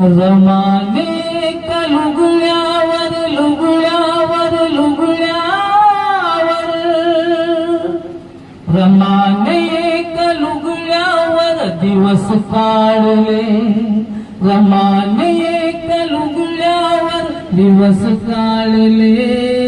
रमाने लुगड्यावर लुगड्यावर लुगड्यावर रमाने लुगड्यावर दिवस काढले. रमाने लुगड्यावर दिवस काढले.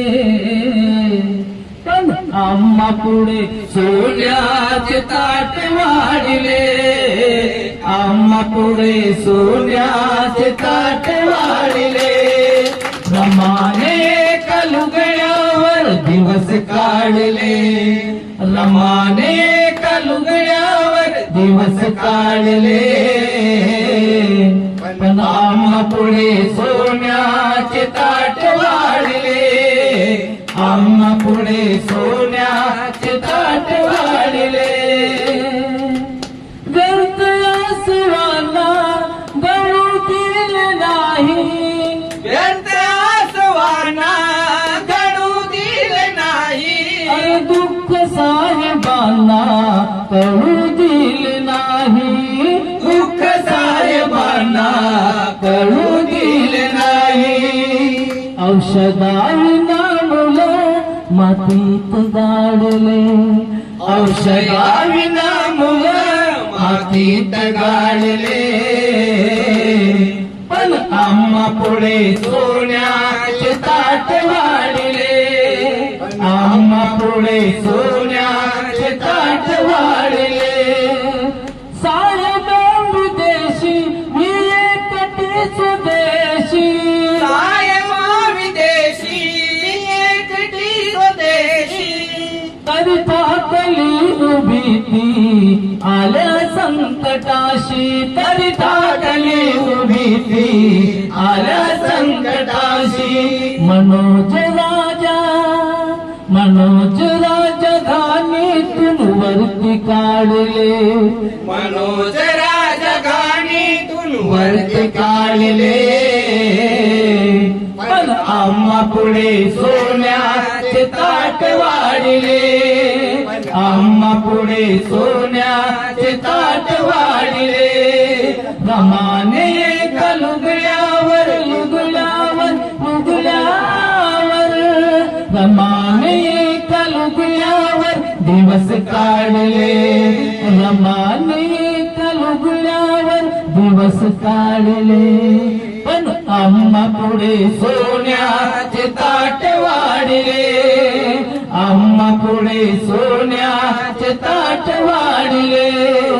आम्हा पुढे सोन्याचे ताट वाढले. आम्हा पुढे सोन्याचे ताट वाढले. रमाने कलुगड्यावर दिवस काढले. रमाने कलुगड्यावर दिवस काढले. पण आम्हा पुढे सोन्याचे ताट वाढले. आम्हा पुढे औषधाविना मुलं मातीत गाडले. औषधाविना मुलं मातीत गाडले. पण आम्हा पुढे सोन्याचे ताट वाढले. आम्हा पुढे सोन्या आपली उभीती आल्या संकटाशी तरी टाकली उभीती आल्या संकटाशी. मनोज राजा मनोज राजा घाणीतून वरती काढले. मनोज राजघाणीतून वरती काढले. पण आम्हा पुढे सोन्याचे ताट वाढले. आम्हा पुढे सोन्याचे ताट वाढले. रमाने एका लुगड्यावर लुगड्यावर लुगड्यावर रमाने एका लुगड्यावर दिवस काढले. रमाने एका लुगड्यावर दिवस काढले. पण आम्हा पुढे सोन्याचे ताट वाढले. आम्हा पुढे सोन्याचे ताट वाढले.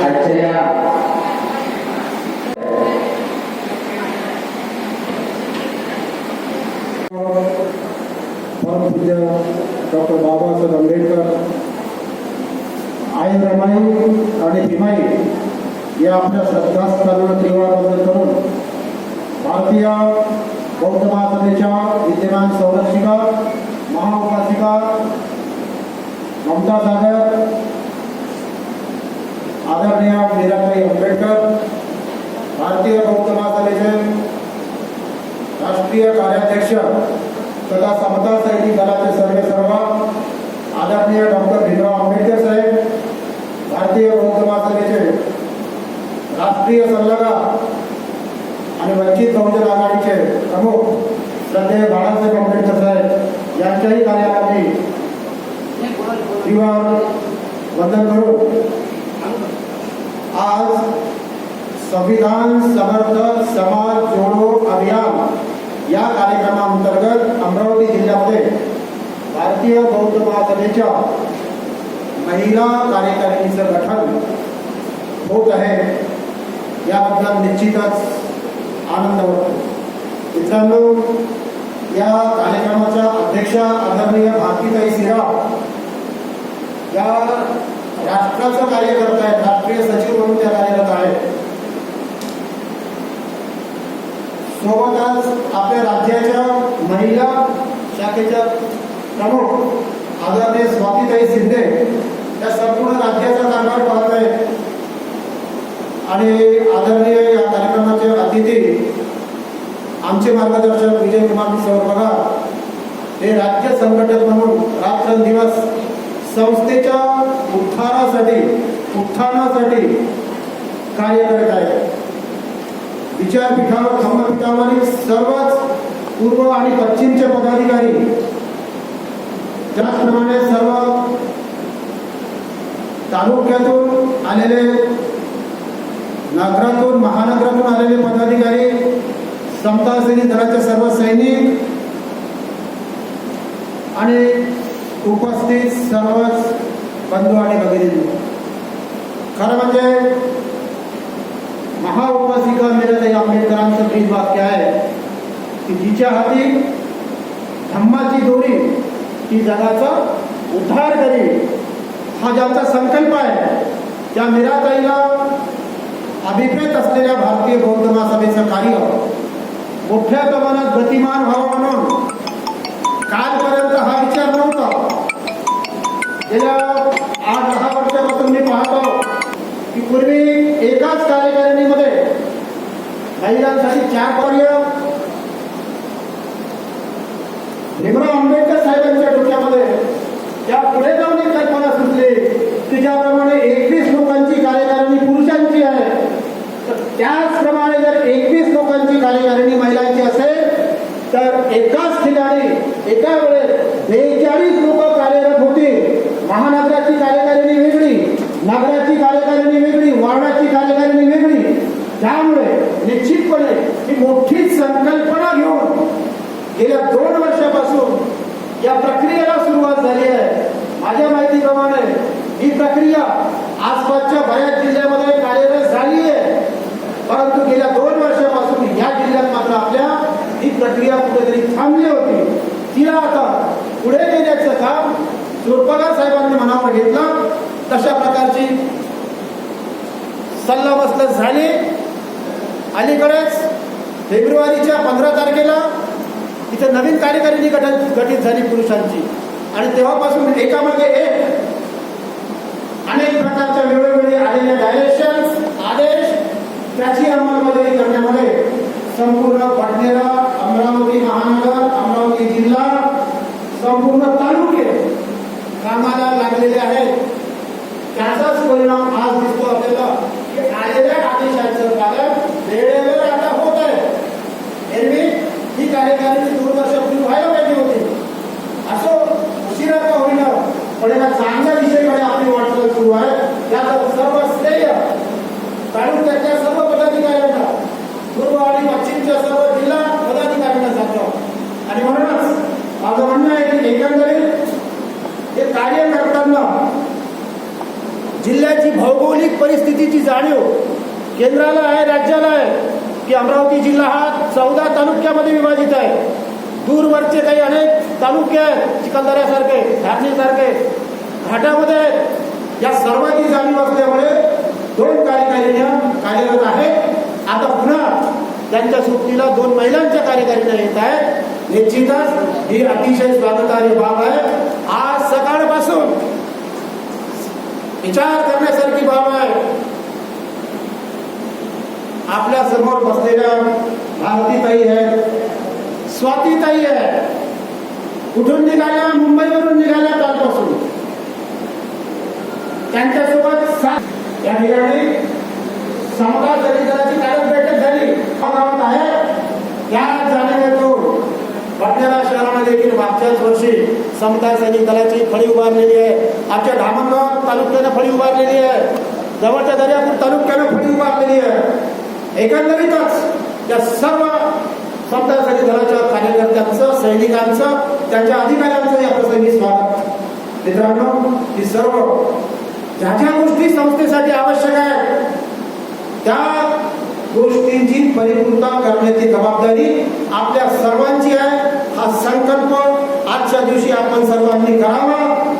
आजच्या या परमपूज्य डॉक्टर बाबासाहेब आंबेडकर आई रमाई आणि भीमाई या आपल्या श्रद्धास्थानाला त्रिवार करून भारतीय बौद्ध महासभेच्या विद्यमान संरक्षिका महाउपासिका ममता सागर आदरणीय मीराबाई आंबेडकर भारतीय बौद्ध महासभेचे राष्ट्रीय कार्याध्यक्ष तथा समता सैनिक दलाचे सर्वे सर्व आदरणीय डॉक्टर भीमराव आंबेडकर साहेब भारतीय बौद्ध महासभेचे राष्ट्रीय सल्लागार आणि वंचित बहुजन आघाडीचे प्रमुख श्रद्धेय बाळासाहेब आंबेडकर साहेब यांच्याही कार्याला मी दिवा वंदन करू संविधान समर्थ समाज जोडो अभियान या कार्यक्रमाअंतर्गत अमरावती जिल्ह्यामध्ये भारतीय बौद्ध महासभेच्या महिला कार्यकारिणीचं गठन होत आहे याबद्दल निश्चितच आनंद होतो मित्रांनो या कार्यक्रमाच्या अध्यक्षा आदरणीय भारतीताई सिरा या राष्ट्राचं कार्य करत आहेत राष्ट्रीय सचिव म्हणून त्या कार्यरत आहेत. सोबतच आपल्या राज्याच्या महिला शाखेच्या प्रमुख आदरणीय स्वातीताई शिंदे या संपूर्ण राज्याचा कारभार पाहत आहेत. आणि आदरणीय या कार्यक्रमाचे अतिथी आमचे मार्गदर्शक विजय कुमार सर बघा हे राज्य संघटक म्हणून रात्रंदिवस संस्थेच्या उत्थानासाठी उत्थानासाठी कार्य करत आहेत. विचारपीठावर धम्मपीठावरील सर्वच पूर्व आणि पश्चिमचे पदाधिकारी त्याचप्रमाणे सर्व तालुक्यातून आलेले नगरातून महानगरातून आलेले पदाधिकारी समता सैनिक दलाचे सर्व सैनिक आणि उपस्थित सर्वच बंधू आणि भगिनी खरं म्हणजे महाउपासिका मीराताई आंबेडकरांचं ब्रीज वाक्य आहे की जिच्या हाती धम्माची दोरी ती जगाचा उद्धार करी हा ज्यांचा संकल्प आहे त्या मीराताईला अभिप्रेत असलेल्या भारतीय बौद्ध महासभेचं कार्य मोठ्या प्रमाणात गतिमान व्हावं म्हणून कालपर्यंत हा विचार नव्हता. गेल्या आठ दहा वर्षापासून मी पाहतो की पूर्वी एकाच कार्यकारिणीमध्ये महिलांसाठी चार कार्य भीमराव आंबेडकर साहेबांच्या डोक्यामध्ये. त्या पुढे जाऊन एक कल्पना सुचली की ज्याप्रमाणे एकवीस लोकांची कार्यकारिणी पुरुषांची आहे. तर त्याचप्रमाणे जर एकवीस लोकांची कार्यकारिणी महिलांची असेल तर एकाच ठिकाणी एका वेळेस बेचाळीस लोक कार्यरत होती. महानगराची कार्यकारिणी वेगळी नगरा कार्यकारिणी वेगळी वार्डाची कार्यकारिणी वेगळी त्यामुळे निश्चितपणे ही मोठी संकल्पना घेऊन गेल्या दोन वर्षापासून या प्रक्रियेला सुरुवात झाली आहे. माझ्या माहितीप्रमाणे ही प्रक्रिया आसपासच्या बऱ्याच जिल्ह्यामध्ये कार्यरत झाली आहे परंतु गेल्या दोन वर्षापासून या जिल्ह्यात मात्र आपल्या ही प्रक्रिया कुठेतरी थांबली होती. तिला आता पुढे नेण्याचं काम सुरपगार साहेबांनी मनावर घेतलं. तशा प्रकारची सल्लामसलत झाली. अलीकडेच फेब्रुवारीच्या पंधरा तारखेला इथं नवीन कार्यकारिणी गठन गठीत झाली पुरुषांची. आणि तेव्हापासून एकामागे एक. अनेक प्रकारच्या वेळोवेळी आलेल्या डायरेक्शन आदेश त्याची अंमलबजावणी करण्यामध्ये संपूर्ण पटनेरा अमरावती महानगर अमरावती जिल्हा संपूर्ण तालुके कामाला लागलेले आहेत. त्याचाच परिणाम आज दिसतो आपल्याला की आलेल्या आदेशाचं पालन वेळेवर आता होत आहे. एरवी ही कार्यकारिणी दोन वर्षापूर्वी व्हायला पाहिजे होती असो उशिरा का होईना पण एका चांगल्या दिशेकडे आपली वाटचाल सुरू आहे याचं सर्व श्रेय तालुक्याच्या सर्व पदाधिकाऱ्यांना पूर्व आणि पश्चिमच्या सर्व जिल्हा पदाधिकाऱ्यांना जातं आणि म्हणूनच माझं म्हणणं आहे की एकंदरीत हे कार्य करताना जिल्ह्याची भौगोलिक परिस्थितीची जाणीव केंद्राला आहे राज्याला आहे की अमरावती जिल्हा हा चौदा तालुक्यामध्ये विभाजित आहे. दूरवरचे काही अनेक तालुके आहेत चिखलदऱ्यासारखे धारणीसारखे घाटामध्ये आहेत. या सर्वांची जाणीव असल्यामुळे दोन कार्यकारिण्या कार्यरत आहेत. आता पुन्हा त्यांच्या सुट्टीला दोन महिलांच्या कार्यकारिण्या येत आहेत. निश्चितच ही अतिशय स्वागतार्ह बाब आहे आज सकाळपासून विचार करण्यासारखी बाब आहे. आपल्यासमोर बसलेल्या भारतीताई आहेत स्वातीताई आहे कुठून निघाल्या? मुंबईवरून निघाल्या कालपासून. त्यांच्यासोबत या ठिकाणी समता दलितांची कार्यक बैठक झाली. गावात आहे. त्या जाणीवेतून पटण्याला शहरामध्ये देखील मागच्याच वर्षी समता सैनिक दलाची फळी उभारलेली आहे. आमच्या धामणगाव तालुक्यानं फळी उभारलेली आहे. जवळच्या दर्यापूर तालुक्यानं फळी उभारलेली आहे. एकंदरीतच त्या सर्व समता सैनिक दलाच्या कार्यकर्त्यांचं सैनिकांचं त्यांच्या अधिकाऱ्यांचं या प्रसंगी स्वागत. मित्रांनो ही सर्व ज्या ज्या गोष्टी संस्थेसाठी आवश्यक आहे त्या गोष्टींची परिपूर्णता करण्याची जबाबदारी आपल्या सर्वांची आहे. हा संकल्प आजच्या दिवशी आपण सर्वांनी करावा.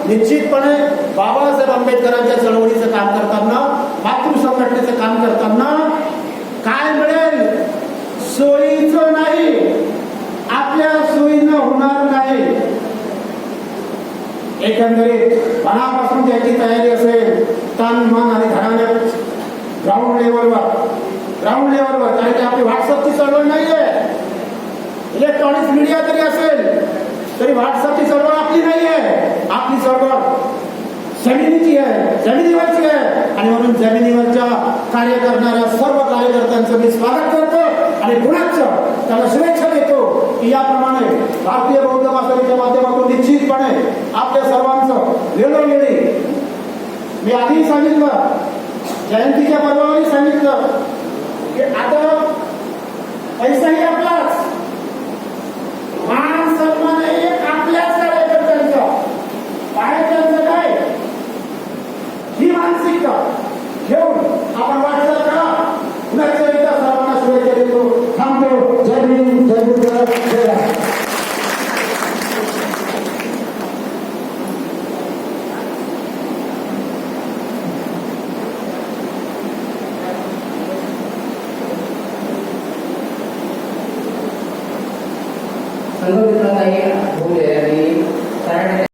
निश्चितपणे बाबासाहेब आंबेडकरांच्या चळवळीचं काम करताना मातृ संघटनेचं काम करताना काय मिळेल? सोयीचं नाही. आपल्या सोयीनं होणार नाही. एकंदरीत मनापासून त्याची तयारी असेल तन मन आणि घराण्यात ग्राउंड लेवलवर ग्राउंड लेवलवर कारण की आपली वाट इलेक्ट्रॉनिक्स मीडिया जरी असेल तरी व्हॉट्सअपची चळवळ आपली नाही आहे. आपली चळवळ जमिनीची आहे जमिनीवरची आहे. आणि म्हणून जमिनीवरच्या कार्य करणाऱ्या सर्व कार्यकर्त्यांचं मी स्वागत करतो आणि पुण्याच त्याला शुभेच्छा देतो की याप्रमाणे भारतीय बौद्ध मासाच्या माध्यमातून निश्चितपणे आपल्या सर्वांचं वेळोवेळी मी आधीही सांगितलं जयंतीच्या पर्वावरही सांगितलं की आता पैसाही आपला